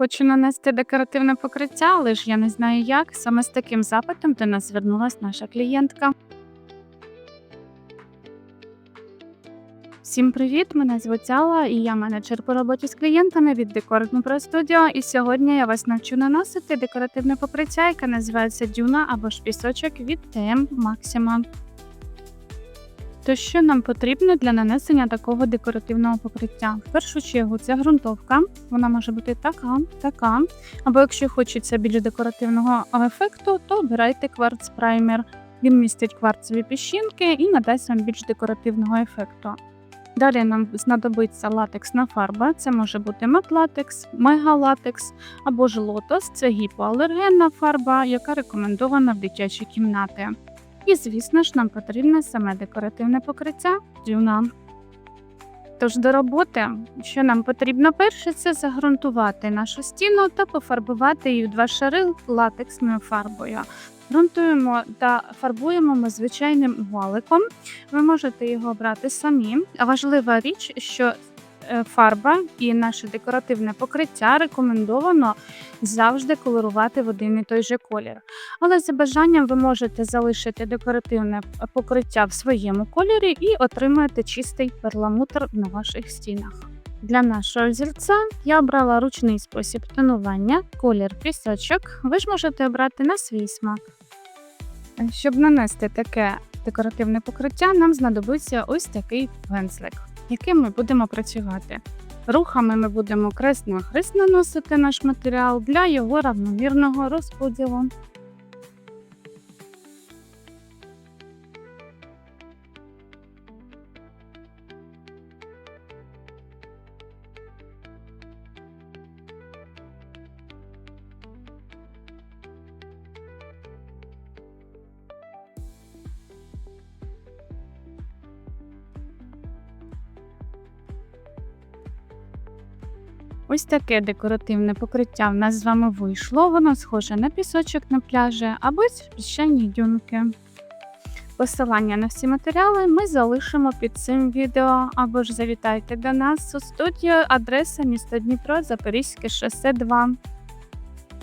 Хочу нанести декоративне покриття, але ж я не знаю як. Саме з таким запитом до нас звернулась наша клієнтка. Всім привіт! Мене звуть Алла і я менеджер по роботі з клієнтами від Decor Pro Studio. І сьогодні я вас навчу наносити декоративне покриття, яке називається дюна або ж пісочок від TM Maxima. То що нам потрібно для нанесення такого декоративного покриття? В першу чергу це ґрунтовка. Вона може бути така, така. Або якщо хочеться більш декоративного ефекту, то обирайте кварц праймер. Він містить кварцеві піщинки і надасть вам більш декоративного ефекту. Далі нам знадобиться латексна фарба, це може бути мат-латекс, мегалатекс або ж лотос, це гіпоалергенна фарба, яка рекомендована в дитячі кімнати. І, звісно ж, нам потрібне саме декоративне покриття дюна. Тож до роботи, що нам потрібно перше, це загрунтувати нашу стіну та пофарбувати її в два шари латексною фарбою. Грунтуємо та фарбуємо ми звичайним валиком. Ви можете його брати самі. Важлива річ, що фарба і наше декоративне покриття рекомендовано завжди колорувати в один і той же колір. Але за бажанням ви можете залишити декоративне покриття в своєму кольорі і отримаєте чистий перламутр на ваших стінах. Для нашого взірця я обрала ручний спосіб тонування, колір пісочок. Ви ж можете обрати на свій смак. Щоб нанести таке декоративне покриття, нам знадобиться ось такий пензлик, яким ми будемо працювати. Рухами ми будемо крест-нахрест наносити наш матеріал для його равномірного розподілу. Ось таке декоративне покриття в нас з вами вийшло. Воно схоже на пісочок на пляжі або піщані дюнки. Посилання на всі матеріали ми залишимо під цим відео, або ж завітайте до нас у студію, адреса місто Дніпро, Запорізьке шосе 2.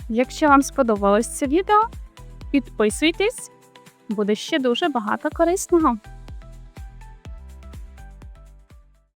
Якщо вам сподобалось це відео, підписуйтесь, буде ще дуже багато корисного.